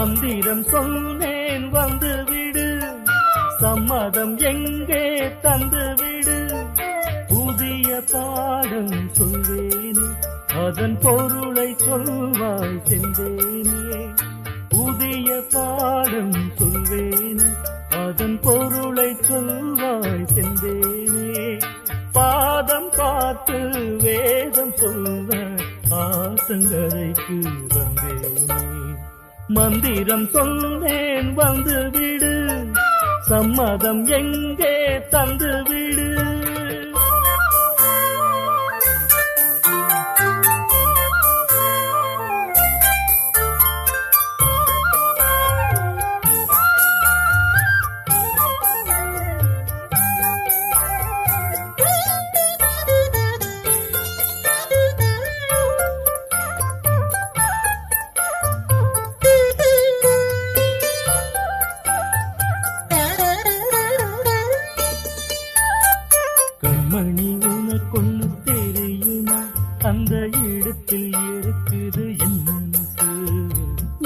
மந்திரம் சொன்னேன் வந்துவிடு. சம்மதம் எங்கே தந்துவிடு. புதிய பாடம் சொல்வேனே அதன் பொருளை சொல்வாய் செந்தேனே புதிய பாடம் சொல்வேனே அதன் பொருளை சொல்வாய் செந்தேனே பாதம் பார்த்து வேதம் சொல்வ ஆசங்கரைக்கு வந்தேனே. மந்திரம் சொன்னேன் வந்து விடு சம்மதம் எங்கே தந்து விடு கண்மணி உனக்கொன்னு தெரியுமா? அந்த இடத்தில் இருக்குது என்னனுக்கு?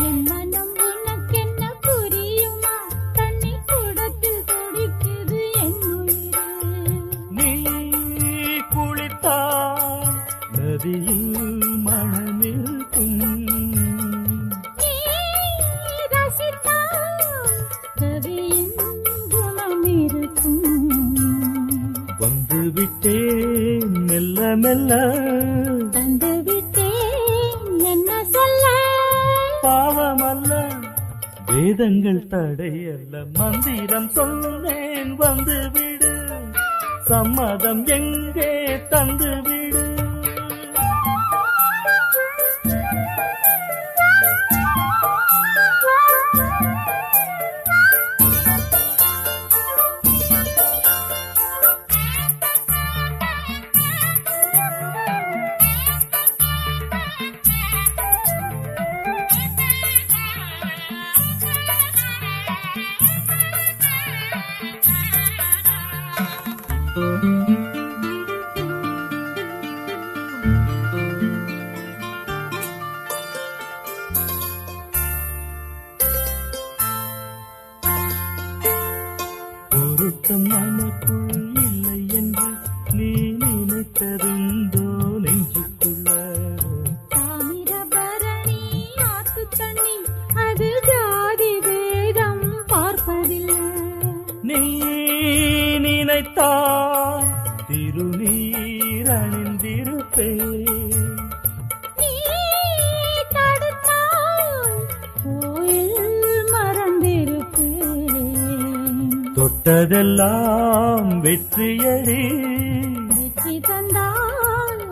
என் மனம் உனக்கென்ன புரியுமா? தண்ணி கூடத்தில் துடிக்குது என் உயிரு நீ குளித்தால் நதியில் மெல்ல தந்து விட்டேன் என்ன சொல்ல பாவமல்ல. வேதங்கள் தடையல்ல. மந்திரம் சொன்னேன் வந்து விடு. சம்மதம் எங்கே தந்து விடு. பொருத்தம் நமக்குள் இல்லை என்று நீ நினைத்ததுண்டோ நெஞ்சுக்குள்ள தாமிரபரணி ஆத்து தண்ணி அது ஜாதி வேதம் பார்ப்பதில்லை. நீ நினைத்தால் திருநீர் அணிந்திருப்பேன் நீ தடுத்தால் கோயில் மறந்திருப்பேன் தொட்டதெல்லாம் வெற்றியடி. வெற்றி தந்தால்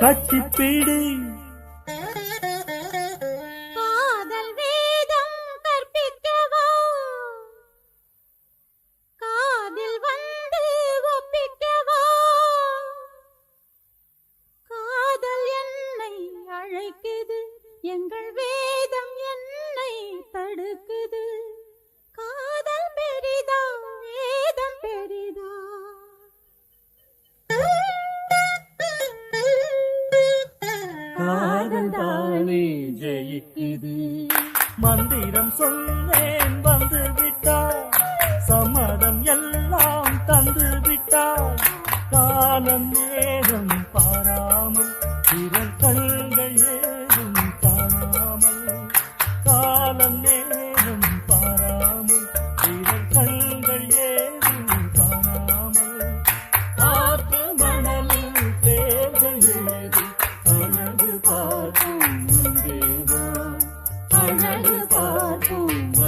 கட்டிப்பிடி காதல் தானே ஜெயிக்குது. மந்திரம் சொன்னேன் வந்து விட்டார் சம்மதம் எல்லாம் தந்து விட்டார் காலம் நேரம் பாராமல் பிறர் கண்கள் ஏதும் காணாமல். காலம் நேரம் Yahoo!